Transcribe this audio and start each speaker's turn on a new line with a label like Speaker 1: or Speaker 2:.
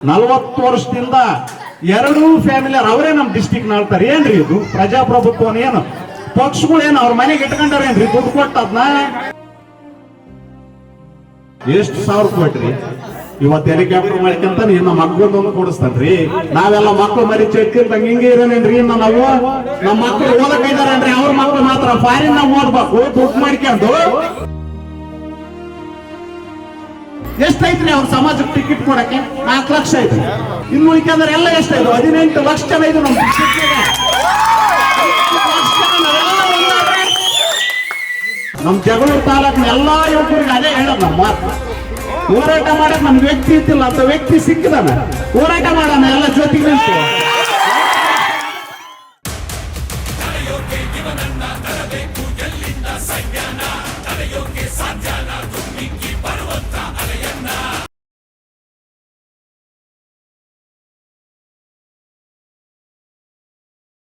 Speaker 1: ನಲವತ್ತು ವರ್ಷದಿಂದ ಎರಡೂ ಫ್ಯಾಮಿಲಿ ಅವರೇ ನಮ್ಮ ಡಿಸ್ಟಿಕ್ ನಾಳ್ತಾರೆ ಏನ್ರಿ ಇದು? ಪ್ರಜಾಪ್ರಭುತ್ವ ಏನು? ಪಕ್ಷಗಳು ಏನು ಅವ್ರ ಮನೆಗೆ ಇಟ್ಕೊಂಡಾರೇನ್ರಿ ದುಡ್ಡು ಕೊಟ್ಟದ್ನ? ಎಷ್ಟು ಸಾವಿರ ಕೊಟ್ರಿ? ಇವತ್ತು ಹೆಲಿಕಾಪ್ಟರ್ ಮಾಡ್ಕೊಂತ ಇನ್ನು ಮಕ್ಕಳೊಂದು ಕೊಡಿಸ್ತಾನ್ರಿ. ನಾವೆಲ್ಲ ಮಕ್ಕಳು ಮರಿ ಚೆಕ್ಕಿರ್ದಂಗ ಹಿಂಗೆ ಇರೋನೇನ್ರಿ ಇನ್ನ ನಾವು? ನಮ್ಮ ಮಕ್ಕಳು ಓದಕ್ ಇದಾರೇನ್ರಿ? ಅವ್ರ ಮಕ್ಕಳು ಮಾತ್ರ ಫಾರಿನ್ ನಾವು ಓದ್ಬೇಕು. ದುಡ್ಡು ಮಾಡ್ಕೊಂಡು ಎಷ್ಟೈತ್ರಿ ಅವ್ರ ಸಮಾಜಕ್ಕೆ ಟಿಕೆಟ್ ಕೊಡಕ್ಕೆ? ನಾಲ್ಕು ಲಕ್ಷ ಇದೆ ಇನ್ನು ಉಳಿಕಂದ್ರೆ ಎಲ್ಲ ಎಷ್ಟೈದು ಹದಿನೆಂಟು ಲಕ್ಷ ಜನ ಇದು ನಮ್ಮ ನಮ್ಮ ಜಗಳೂರು ತಾಲೂಕಿನ ಎಲ್ಲಾ ಯುವಕರಿಗೆ ಅದೇ ಹೇಳೋದು ನಮ್ಮ ಮಾತು. ಹೋರಾಟ ಮಾಡಕ್ ನಮ್ಗೆ ವ್ಯಕ್ತಿ ಇದ್ದಿಲ್ಲ, ಅಂತ ವ್ಯಕ್ತಿ ಸಿಕ್ಕಿದಾನ. ಹೋರಾಟ ಮಾಡೋಣ, ಎಲ್ಲ ಜೊತೆ ನಿಂತು.